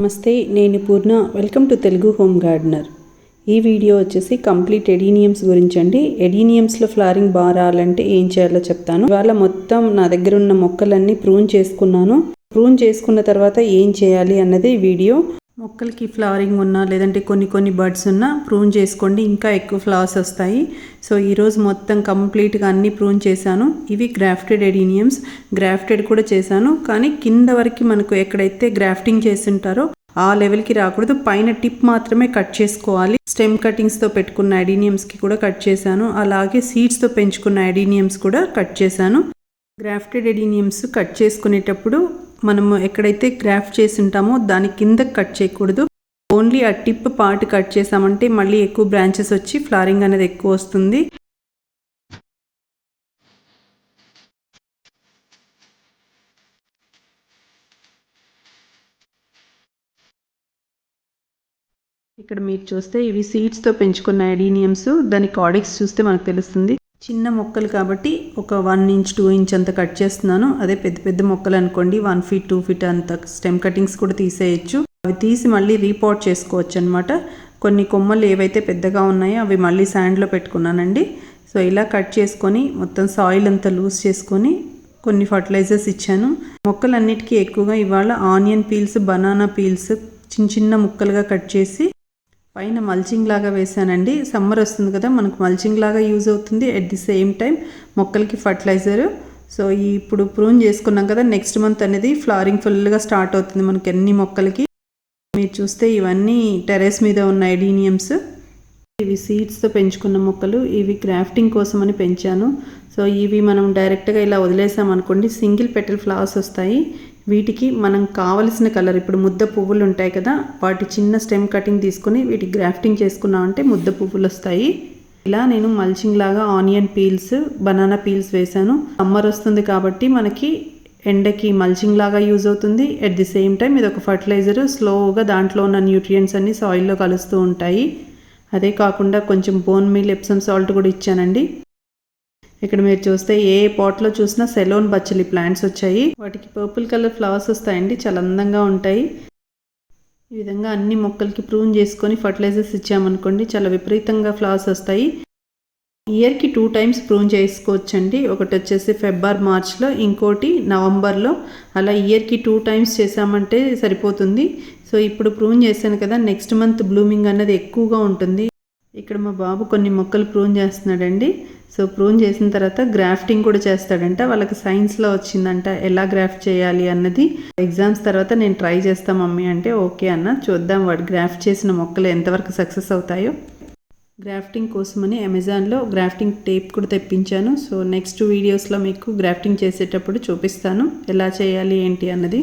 నమస్తే నేను Purna. Welcome to Telugu home gardener. ఈ వీడియో వచ్చేసి కంప్లీట్ ఎడీనియమ్స్ గురించి అండి ఎడీనియమ్స్లో ఫ్లవరింగ్ బాగా రావాలంటే ఏం చేయాలో చెప్తాను. ఇవాళ మొత్తం నా దగ్గర ఉన్న మొక్కలన్నీ ప్రూన్ చేసుకున్నాను. ప్రూన్ చేసుకున్న తర్వాత ఏం చేయాలి అన్నది వీడియో. మొక్కలకి ఫ్లవరింగ్ ఉన్నా లేదంటే కొన్ని కొన్ని బర్డ్స్ ఉన్నా ప్రూన్ చేసుకోండి. ఇంకా ఎక్కువ ఫ్లవర్స్ వస్తాయి. సో ఈరోజు మొత్తం కంప్లీట్గా అన్ని ప్రూన్ చేశాను. ఇవి గ్రాఫ్టెడ్ ఎడీనియమ్స్ గ్రాఫ్టెడ్ కూడా చేశాను. కానీ కింద వరకు మనకు ఎక్కడైతే గ్రాఫ్టింగ్ చేస్తుంటారో ఆ లెవెల్కి రాకూడదు. పైన టిప్ మాత్రమే కట్ చేసుకోవాలి. స్టెమ్ కటింగ్స్తో పెట్టుకున్న అడీనియమ్స్కి కూడా కట్ చేశాను. అలాగే సీడ్స్తో పెంచుకున్న అడీనియమ్స్ కూడా కట్ చేశాను. గ్రాఫ్టెడ్ ఎడీనియమ్స్ కట్ చేసుకునేటప్పుడు మనము ఎక్కడైతే గ్రాఫ్ చేసి ఉంటామో దాని కింద కట్ చేయకూడదు. ఓన్లీ ఆ టిప్ పార్ట్ కట్ చేసామంటే మళ్ళీ ఎక్కువ బ్రాంచెస్ వచ్చి ఫ్లారింగ్ అనేది ఎక్కువ వస్తుంది. ఇక్కడ మీరు చూస్తే ఇవి సీడ్స్తో పెంచుకున్న ఎడీనియమ్స్ దాని కాడిక్స్ చూస్తే మనకు తెలుస్తుంది. చిన్న మొక్కలు కాబట్టి ఒక వన్ ఇంచ్ టూ ఇంచ్ అంత కట్ చేస్తున్నాను. అదే పెద్ద పెద్ద మొక్కలు అనుకోండి వన్ ఫీట్ టూ ఫీట్ అంత స్టెమ్ కటింగ్స్ కూడా తీసేయచ్చు. అవి తీసి మళ్ళీ రీపోర్ట్ చేసుకోవచ్చు అనమాట కొన్ని కొమ్మలు ఏవైతే పెద్దగా ఉన్నాయో అవి మళ్ళీ శాండ్లో పెట్టుకున్నానండి. సో ఇలా కట్ చేసుకొని మొత్తం సాయిల్ అంతా లూజ్ చేసుకొని కొన్ని ఫర్టిలైజర్స్ ఇచ్చాను. మొక్కలన్నిటికీ ఎక్కువగా ఇవాళ ఆనియన్ పీల్స్ బనానా పీల్స్ చిన్న చిన్న ముక్కలుగా కట్ చేసి పైన మల్చింగ్ లాగా వేసానండి సమ్మర్ వస్తుంది కదా మనకు మల్చింగ్ లాగా యూజ్ అవుతుంది అట్ ది సేమ్ టైం మొక్కలకి ఫర్టిలైజర్ సో ఈ ఇప్పుడు ప్రూన్ చేసుకున్నాం కదా నెక్స్ట్ మంత్ అనేది ఫ్లవరింగ్ ఫుల్గా స్టార్ట్ అవుతుంది మనకి అన్ని మొక్కలకి. మీరు చూస్తే ఇవన్నీ టెరెస్ మీద ఉన్న ఎడీనియమ్స్ ఇవి సీడ్స్తో పెంచుకున్న మొక్కలు. ఇవి క్రాఫ్టింగ్ కోసమని పెంచాను. సో ఇవి మనం డైరెక్ట్గా ఇలా వదిలేసామనుకోండి సింగిల్ పెటల్ ఫ్లవర్స్ వస్తాయి. వీటికి మనం కావలసిన కలర్ ఇప్పుడు ముద్ద పువ్వులు ఉంటాయి కదా వాటి చిన్న స్టెమ్ కటింగ్ తీసుకొని వీటికి గ్రాఫ్టింగ్ చేసుకున్నామంటే ముద్ద పువ్వులు వస్తాయి. ఇలా నేను మల్చింగ్ లాగా ఆనియన్ పీల్స్ బనానా పీల్స్ వేశాను. సమ్మర్ వస్తుంది కాబట్టి మనకి ఎండకి మల్చింగ్ లాగా యూజ్ అవుతుంది. అట్ ది సేమ్ టైం ఇది ఒక ఫర్టిలైజర్ స్లోగా దాంట్లో ఉన్న న్యూట్రియంట్స్ అన్ని సాయిల్లో కలుస్తూ ఉంటాయి. అదే కాకుండా కొంచెం బోన్ మీల్ ఎప్సమ్ సాల్ట్ కూడా ఇచ్చానండి. ఇక్కడ మీరు చూస్తే ఏ పాట్లో చూసినా సెలోన్ బచ్చలి ప్లాంట్స్ వచ్చాయి. వాటికి పర్పుల్ కలర్ ఫ్లవర్స్ వస్తాయండి. చాలా అందంగా ఉంటాయి. ఈ విధంగా అన్ని మొక్కలకి ప్రూన్ చేసుకొని ఫర్టిలైజర్స్ ఇచ్చామనుకోండి చాలా విపరీతంగా ఫ్లవర్స్ వస్తాయి. ఇయర్కి టూ టైమ్స్ ప్రూన్ చేసుకోవచ్చండి. ఒకటి వచ్చేసి ఫెబ్రవరి మార్చ్లో ఇంకోటి నవంబర్లో. అలా ఇయర్కి టూ టైమ్స్ చేసామంటే సరిపోతుంది. సో ఇప్పుడు ప్రూన్ చేశాను కదా నెక్స్ట్ మంత్ బ్లూమింగ్ అన్నది ఎక్కువగా ఉంటుంది. ఇక్కడ మా బాబు కొన్ని మొక్కలు ప్రూన్ చేస్తున్నాడండి. సో ప్రూన్ చేసిన తర్వాత గ్రాఫ్టింగ్ కూడా చేస్తాడంట. వాళ్ళకి సైన్స్లో వచ్చిందంట ఎలా గ్రాఫ్ట్ చేయాలి అన్నది. ఎగ్జామ్స్ తర్వాత నేను ట్రై చేస్తా మమ్మీ అంటే ఓకే అన్న. చూద్దాం వాడు గ్రాఫ్ట్ చేసిన మొక్కలు ఎంతవరకు సక్సెస్ అవుతాయో. గ్రాఫ్టింగ్ కోసమని అమెజాన్లో గ్రాఫ్టింగ్ టేప్ కూడా తెప్పించాను. సో నెక్స్ట్ వీడియోస్లో మీకు గ్రాఫ్టింగ్ చేసేటప్పుడు చూపిస్తాను. ఎలా చేయాలి ఏంటి అన్నది.